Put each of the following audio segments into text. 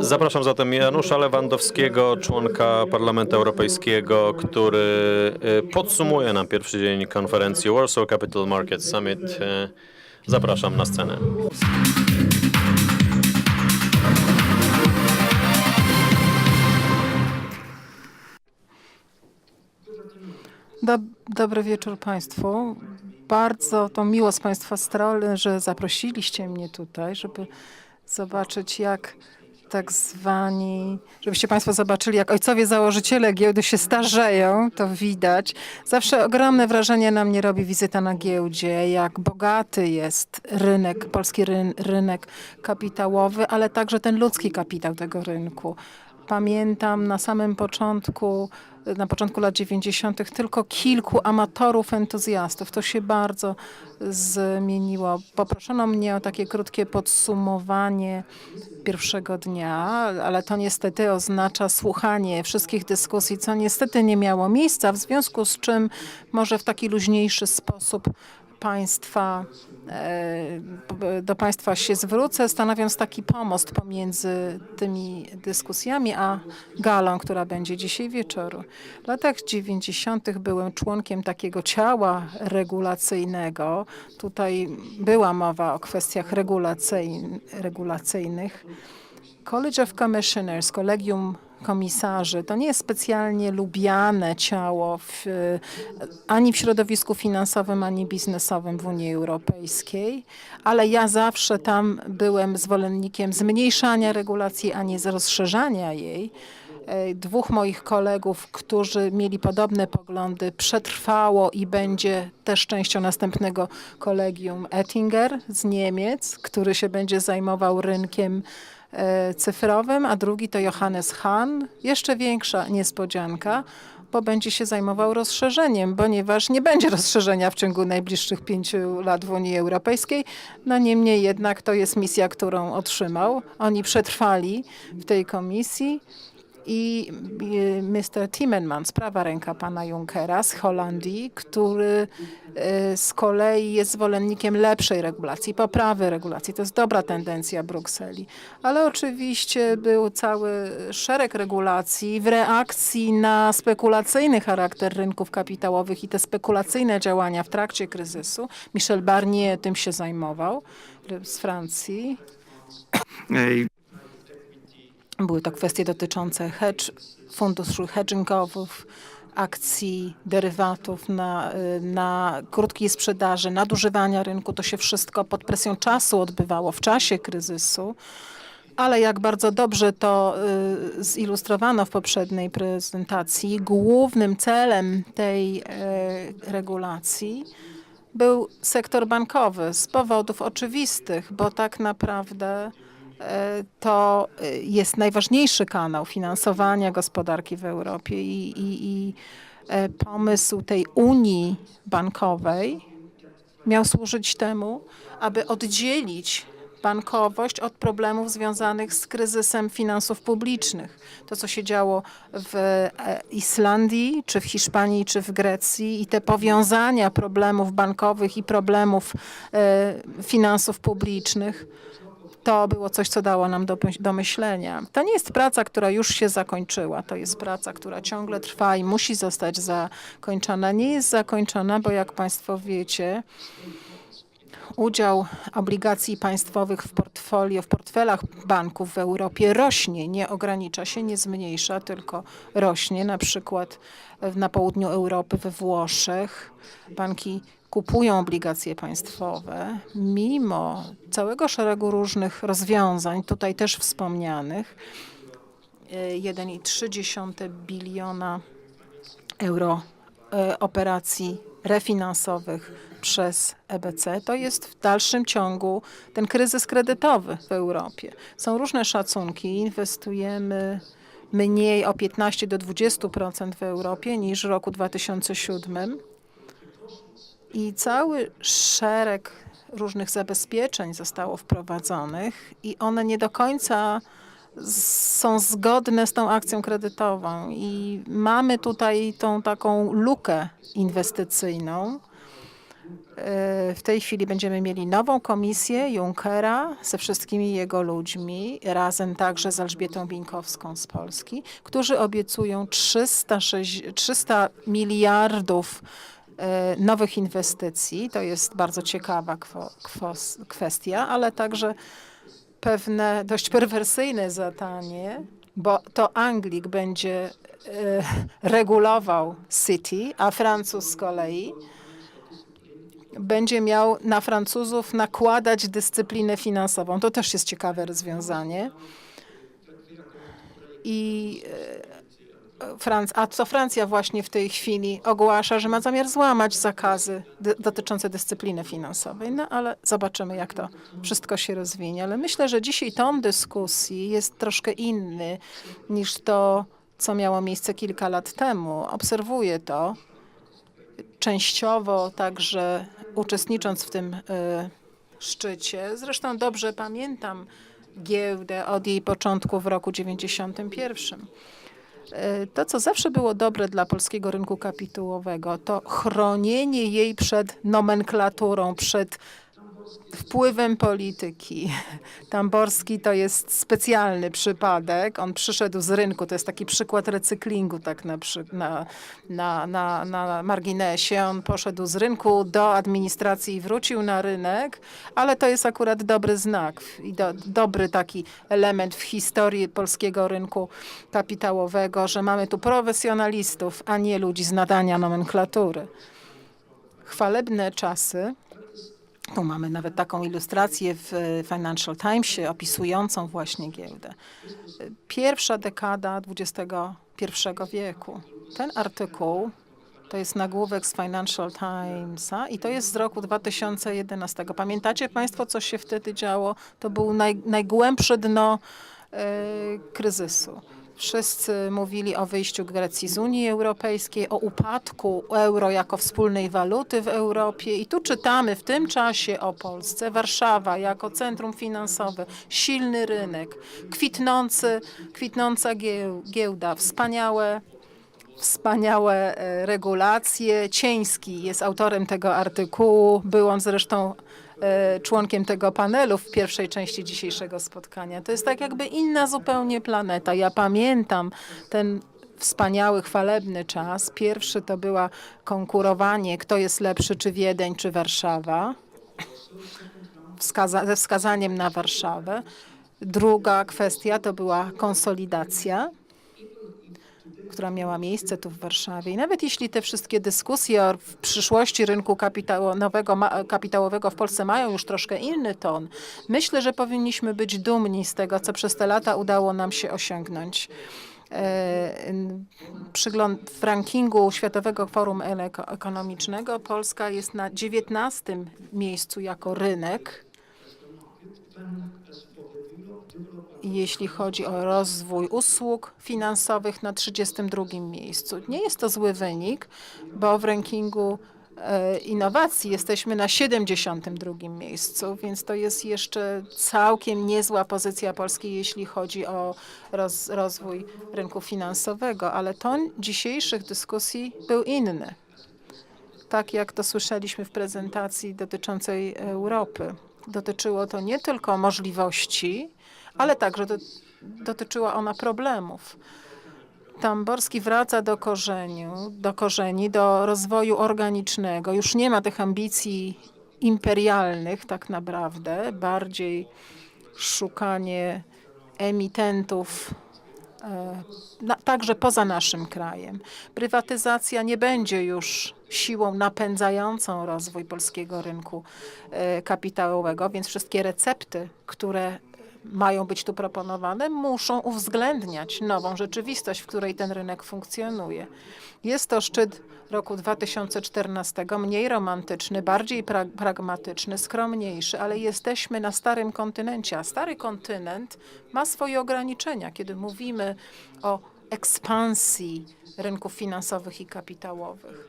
Zapraszam zatem Janusza Lewandowskiego, członka Parlamentu Europejskiego, który y, podsumuje nam pierwszy dzień konferencji Warsaw Capital Market Summit. Y, Zapraszam na scenę. Dob- dobry wieczór Państwu. Bardzo to miło z Państwa strony, że zaprosiliście mnie tutaj, żeby zobaczyć, jak tak zwani, żebyście Państwo zobaczyli, jak ojcowie założyciele giełdy się starzeją, to widać. Zawsze ogromne wrażenie na mnie robi wizyta na giełdzie, jak bogaty jest rynek, polski ryn- rynek kapitałowy, ale także ten ludzki kapitał tego rynku. Pamiętam na samym początku, na początku lat 90. tylko kilku amatorów, entuzjastów. To się bardzo zmieniło. Poproszono mnie o takie krótkie podsumowanie pierwszego dnia, ale to niestety oznacza słuchanie wszystkich dyskusji, co niestety nie miało miejsca, w związku z czym może w taki luźniejszy sposób państwa, e, do Państwa się zwrócę, stanowiąc taki pomost pomiędzy tymi dyskusjami a galą, która będzie dzisiaj wieczoru. W latach 90. byłem członkiem takiego ciała regulacyjnego. Tutaj była mowa o kwestiach regulacyjn- regulacyjnych. College of Commissioners, kolegium komisarzy, to nie jest specjalnie lubiane ciało w, ani w środowisku finansowym, ani biznesowym w Unii Europejskiej, ale ja zawsze tam byłem zwolennikiem zmniejszania regulacji, a nie z rozszerzania jej. E, Dwóch moich kolegów, którzy mieli podobne poglądy, przetrwało i będzie też częścią następnego kolegium Ettinger z Niemiec, który się będzie zajmował rynkiem e, cyfrowym, a drugi to Johannes Hahn. Jeszcze większa niespodzianka, bo będzie się zajmował rozszerzeniem, ponieważ nie będzie rozszerzenia w ciągu najbliższych pięciu lat w Unii Europejskiej. No niemniej jednak to jest misja, którą otrzymał. Oni przetrwali w tej komisji. I y, Mr. Timmermans, prawa ręka pana Junckera z Holandii, który y, z kolei jest zwolennikiem lepszej regulacji, poprawy regulacji. To jest dobra tendencja Brukseli. Ale oczywiście był cały szereg regulacji w reakcji na spekulacyjny charakter rynków kapitałowych i te spekulacyjne działania w trakcie kryzysu. Michel Barnier tym się zajmował z Francji. Były to kwestie dotyczące hedge, funduszy hedgingowych, akcji, derywatów na, y, na krótkiej sprzedaży, nadużywania rynku. To się wszystko pod presją czasu odbywało w czasie kryzysu. Ale jak bardzo dobrze to y, zilustrowano w poprzedniej prezentacji, głównym celem tej y, regulacji był sektor bankowy z powodów oczywistych, bo tak naprawdę to e, jest najważniejszy kanał finansowania gospodarki w Europie i, i, i e, pomysł tej unii bankowej miał służyć temu, aby oddzielić bankowość od problemów związanych z kryzysem finansów publicznych. To, co się działo w e, Islandii, czy w Hiszpanii, czy w Grecji i te powiązania problemów bankowych i problemów e, finansów publicznych, to było coś, co dało nam do, do myślenia. To nie jest praca, która już się zakończyła. To jest praca, która ciągle trwa i musi zostać zakończona. Nie jest zakończona, bo jak Państwo wiecie, udział obligacji państwowych w portfolio, w portfelach banków w Europie rośnie, nie ogranicza się, nie zmniejsza, tylko rośnie. Na przykład na południu Europy, we Włoszech, banki kupują obligacje państwowe, mimo całego szeregu różnych rozwiązań, tutaj też wspomnianych, e, 1,3 biliona euro e, operacji refinansowych przez EBC, to jest w dalszym ciągu ten kryzys kredytowy w Europie. Są różne szacunki, inwestujemy mniej o 15 do 20% w Europie niż w roku 2007 i cały szereg różnych zabezpieczeń zostało wprowadzonych i one nie do końca są zgodne z tą akcją kredytową i mamy tutaj tą taką lukę inwestycyjną. E, W tej chwili będziemy mieli nową komisję Junckera ze wszystkimi jego ludźmi, razem także z Elżbietą Bińkowską z Polski, którzy obiecują 306 300 miliardów e, nowych inwestycji. To jest bardzo ciekawa kwestia, ale także pewne dość perwersyjne zadanie, bo to Anglik będzie e, regulował City, a Francuz z kolei będzie miał na Francuzów nakładać dyscyplinę finansową. To też jest ciekawe rozwiązanie. I Franc- a co Francja właśnie w tej chwili ogłasza, że ma zamiar złamać zakazy dotyczące dyscypliny finansowej. No ale zobaczymy, jak to wszystko się rozwinie. Ale myślę, że dzisiaj ton dyskusji jest troszkę inny niż to, co miało miejsce kilka lat temu. Obserwuję to częściowo także uczestnicząc w tym y, szczycie. Zresztą dobrze pamiętam giełdę od jej początku w roku 91. Y, To, co zawsze było dobre dla polskiego rynku kapitałowego, to chronienie jej przed nomenklaturą, przed wpływem polityki. Tamborski to jest specjalny przypadek. On przyszedł z rynku. To jest taki przykład recyklingu tak na, na, na, na marginesie. On poszedł z rynku do administracji i wrócił na rynek, ale to jest akurat dobry znak i do, dobry taki element w historii polskiego rynku kapitałowego, że mamy tu profesjonalistów, a nie ludzi z nadania nomenklatury. Chwalebne czasy. Tu mamy nawet taką ilustrację w e, Financial Timesie opisującą właśnie giełdę. Pierwsza dekada XXI wieku. Ten artykuł to jest nagłówek z Financial Timesa i to jest z roku 2011. Pamiętacie Państwo, co się wtedy działo? To był naj, najgłębsze dno e, kryzysu. Wszyscy mówili o wyjściu Grecji z Unii Europejskiej, o upadku euro jako wspólnej waluty w Europie. I tu czytamy w tym czasie o Polsce. Warszawa jako centrum finansowe, silny rynek, kwitnący, kwitnąca gieł, giełda, wspaniałe wspaniałe e, regulacje. Cieński jest autorem tego artykułu. Był on zresztą członkiem tego panelu w pierwszej części dzisiejszego spotkania. To jest tak jakby inna zupełnie planeta. Ja pamiętam ten wspaniały, chwalebny czas. Pierwszy to była konkurowanie, kto jest lepszy, czy Wiedeń, czy Warszawa wskaza- ze wskazaniem na Warszawę. Druga kwestia to była konsolidacja która miała miejsce tu w Warszawie. I nawet jeśli te wszystkie dyskusje o przyszłości rynku kapitałowego, w Polsce mają już troszkę inny ton, myślę, że powinniśmy być dumni z tego, co przez te lata udało nam się osiągnąć. E, w rankingu Światowego Forum Ekonomicznego Polska jest na 19 miejscu jako rynek jeśli chodzi o rozwój usług finansowych na 32 miejscu. Nie jest to zły wynik, bo w rankingu e, innowacji jesteśmy na 72 miejscu, więc to jest jeszcze całkiem niezła pozycja Polski, jeśli chodzi o roz, rozwój rynku finansowego, ale ton dzisiejszych dyskusji był inny. Tak jak to słyszeliśmy w prezentacji dotyczącej Europy. Dotyczyło to nie tylko możliwości, ale także do, dotyczyła ona problemów. Tamborski wraca do korzeniu, do korzeni, do rozwoju organicznego. Już nie ma tych ambicji imperialnych tak naprawdę, bardziej szukanie emitentów e, na, także poza naszym krajem. Prywatyzacja nie będzie już siłą napędzającą rozwój polskiego rynku e, kapitałowego, więc wszystkie recepty, które mają być tu proponowane, muszą uwzględniać nową rzeczywistość, w której ten rynek funkcjonuje. Jest to szczyt roku 2014, mniej romantyczny, bardziej pra pragmatyczny, skromniejszy, ale jesteśmy na starym kontynencie, a stary kontynent ma swoje ograniczenia, kiedy mówimy o ekspansji rynków finansowych i kapitałowych.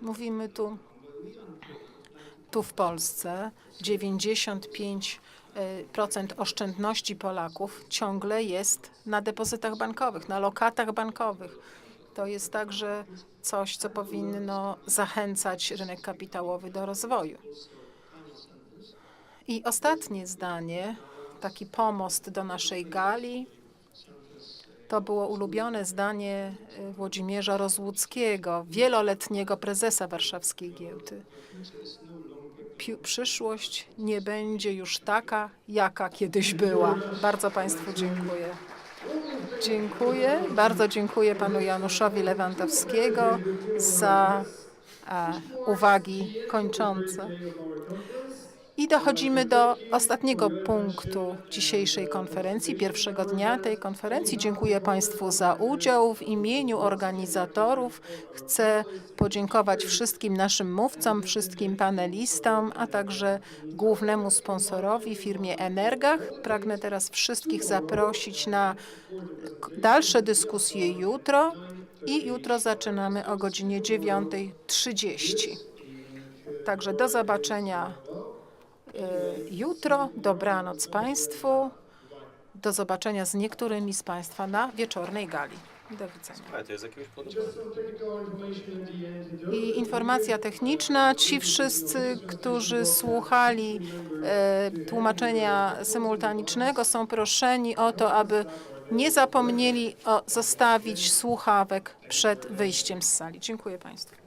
Mówimy tu tu w Polsce 95% oszczędności Polaków ciągle jest na depozytach bankowych, na lokatach bankowych. To jest także coś, co powinno zachęcać rynek kapitałowy do rozwoju. I ostatnie zdanie, taki pomost do naszej gali. To było ulubione zdanie y, Włodzimierza Rozłuckiego, wieloletniego prezesa warszawskiej giełdy. Przyszłość nie będzie już taka, jaka kiedyś była. Bardzo Państwu dziękuję. Dziękuję. Bardzo dziękuję panu Januszowi Lewandowskiego za e, uwagi kończące. I dochodzimy do ostatniego punktu dzisiejszej konferencji, pierwszego dnia tej konferencji. Dziękuję Państwu za udział. W imieniu organizatorów chcę podziękować wszystkim naszym mówcom, wszystkim panelistom, a także głównemu sponsorowi, firmie Energach. Pragnę teraz wszystkich zaprosić na dalsze dyskusje jutro i jutro zaczynamy o godzinie 9.30. Także do zobaczenia jutro. Dobranoc Państwu. Do zobaczenia z niektórymi z Państwa na wieczornej gali. Do widzenia. I informacja techniczna. Ci wszyscy, którzy słuchali e, tłumaczenia symultanicznego, są proszeni o to, aby nie zapomnieli o zostawić słuchawek przed wyjściem z sali. Dziękuję Państwu.